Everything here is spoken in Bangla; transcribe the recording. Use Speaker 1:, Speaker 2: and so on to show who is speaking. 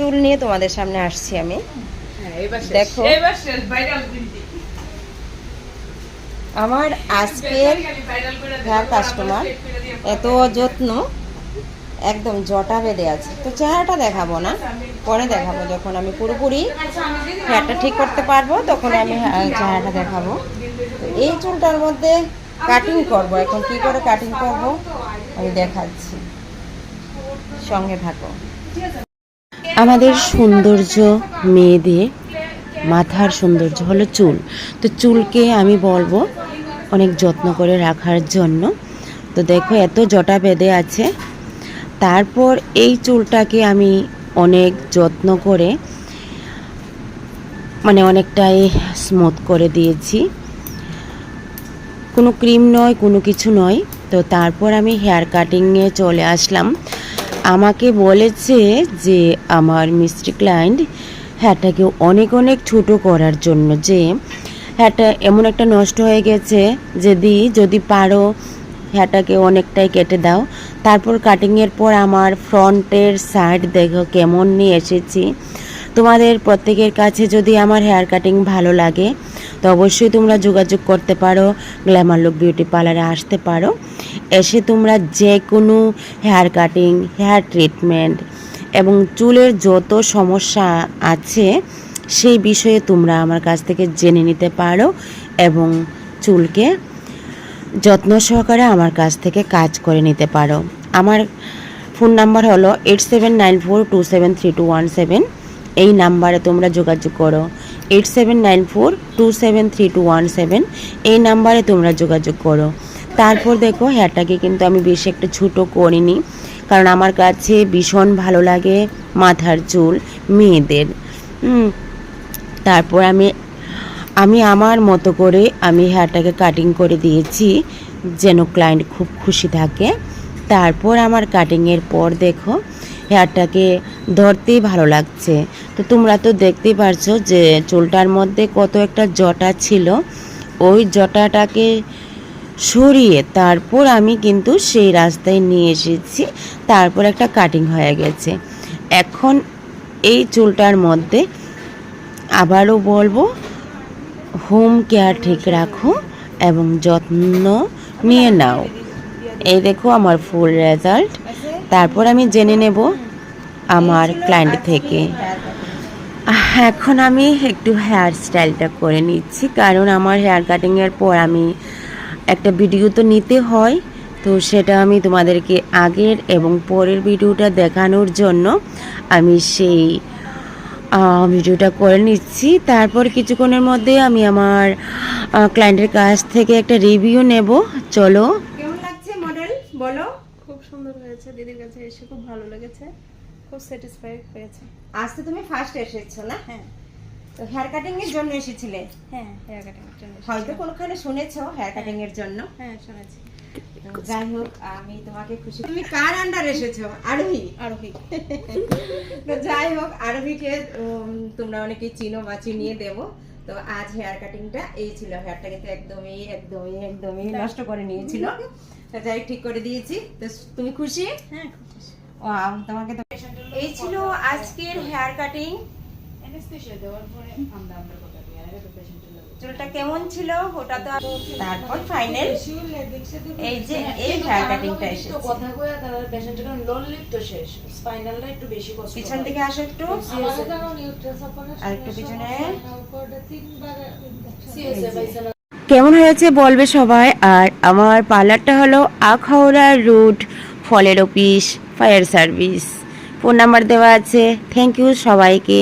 Speaker 1: চুল নিয়ে তোমাদের সামনে আসছি আমি। দেখো।
Speaker 2: দেখো
Speaker 1: আমার আজকের হেয়ার কাস্টমার এত যত্ন একদম জটা বেঁধে আছে। তো চেহারাটা দেখাবো না পরে দেখাবো যখন আমি পুরোপুরি হেয়ারটা ঠিক করতে পারব তখন আমি হ্যাঁ, চেহারাটা দেখাবো। তো এই চুলটার মধ্যে কাটিং করব। এখন কি করে কাটিং করব? আমি দেখাচ্ছি। সঙ্গে থাকো। আমাদের সৌন্দর্য মেয়েদের মাথার সৌন্দর্য হলো চুল। তো চুলকে আমি বলব অনেক যত্ন করে রাখার জন্য। তো দেখো এত জটা বেঁধে আছে। তারপর এই চুলটাকে আমি অনেক যত্ন করে মানে অনেকটাই স্মুথ করে দিয়েছি। কোনো ক্রিম নয়, কোনো কিছু নয়। তো তারপর আমি হেয়ার কাটিংয়ে চলে আসলাম। আমাকে বলেছে যে আমার মিস্ত্রি ক্লায়েন্ট হেয়ারটাকে অনেক অনেক ছোট করার জন্য, যে হেয়ারটা এমন একটা নষ্ট হয়ে গেছে যদি যদি পারো হেয়ারটাকে অনেকটাই কেটে দাও। তারপর কাটিংয়ের পর আমার ফ্রন্টের সাইড দেখো কেমন নিয়ে এসেছি। তোমাদের প্রত্যেকের কাছে যদি আমার হেয়ার কাটিং ভালো লাগে, তো অবশ্যই তোমরা যোগাযোগ করতে পারো গ্ল্যামার লুক বিউটি পার্লারে আসতে পারো। এসে তোমরা যে কোনো হেয়ার কাটিং হেয়ার ট্রিটমেন্ট এবং চুলের যত সমস্যা আছে সেই বিষয়ে তোমরা আমার কাছ থেকে জেনে নিতে পারো এবং চুলকে যত্ন সহকারে আমার কাছ থেকে কাজ করে নিতে পারো। আমার ফোন নাম্বার হলো eight seven nine four two seven three two one seven এই নাম্বারে তোমরা যোগাযোগ করো। Eight seven nine four two seven three two one seven এই নাম্বারে তোমরা যোগাযোগ করো। তারপর দেখো হেয়ারটাকে কিন্তু আমি বেশি একটা ছোটো করিনি, কারণ আমার কাছে ভীষণ ভালো লাগে মাথার চুল, মেয়েদের। তারপর আমি আমি আমার মতো করে আমি হেয়ারটাকে কাটিং করে দিয়েছি, যেন ক্লায়েন্ট খুব খুশি থাকে। তারপর আমার কাটিংয়ের পর দেখো হেয়ারটাকে ধরতেই ভালো লাগছে। তো তোমরা তো দেখতেই পারছ যে চুলটার মধ্যে কত একটা জটা ছিল, ওই জটাটাকে সরিয়ে তারপর আমি কিন্তু সেই রাস্তায় নিয়ে এসেছি। তারপর একটা কাটিং হয়ে গেছে। এখন এই চুলটার মধ্যে আবারও বলব হোম কেয়ার ঠিক রাখো এবং যত্ন নিয়ে নাও। এই দেখো আমার ফুল রেজাল্ট তারপর আমি জেনে নেব আমার ক্লায়েন্ট থেকে। এখন আমি একটু হেয়ার স্টাইলটা করে নিচ্ছি, কারণ আমার হেয়ার কাটিংয়ের পর আমি একটা ভিডিও তো নিতে হয়। তো সেটা আমি তোমাদেরকে আগের এবং পরের ভিডিওটা দেখানোর জন্য আমি সেই ভিডিওটা করে নিচ্ছি। তারপর কিছুক্ষণের মধ্যে আমি আমার ক্লায়েন্টের কাছ থেকে একটা রিভিউ নেব। চলো। কেমন লাগছে মডেল বলো।
Speaker 2: খুব সুন্দর হয়েছে দিদির কাছে এসে খুব ভালো লেগেছে খুব স্যাটিসফাই হয়েছে।
Speaker 1: আজ তো তুমি ফার্স্ট এসেছ না?
Speaker 2: হ্যাঁ।
Speaker 1: তো হেয়ার কাটিং এর জন্য এসেছিলে?
Speaker 2: হ্যাঁ হেয়ার কাটিং এর জন্য
Speaker 1: হয়তো কোনখানে শুনেছো হেয়ার কাটিং এর জন্য।
Speaker 2: হ্যাঁ শুনেছি।
Speaker 1: যাই হোক আমি তোমাকে খুশি তুমি কার আন্ডার এসেছ? আরোহী?
Speaker 2: আরোহী।
Speaker 1: তো যাই হোক আরোহীকে তোমরা অনেকেই চিনো বা চিনিয়ে দেবো। তো আজ হেয়ার কাটিংটা এই ছিল। হেয়ারটা কিন্তু একদমই একদমই একদমই নষ্ট করে নিয়েছিল। তো যাই ঠিক করে দিয়েছি। তো তুমি খুশি?
Speaker 2: হ্যাঁ
Speaker 1: তোমাকে তো এই ছিল আজকের হেয়ার কাটিং চুলটা কেমন ছিল? ওটা তো তারপর ফাইনাল এই যে এই হেয়ার কাটিংটা এসেছে।
Speaker 3: কথা তার পেশেন্টের লোন শেষ। স্পাইনালটা একটু বেশি কষ্ট
Speaker 1: পিছন আসো একটু। আর একটু পিছনে। কেমন হয়েছে বলবে সবাই? আর আমার পার্লারটা হলো আখাউড়া রুট ফলের office fire service. Phone number দেওয়া আছে। থ্যাংক ইউ সবাইকে।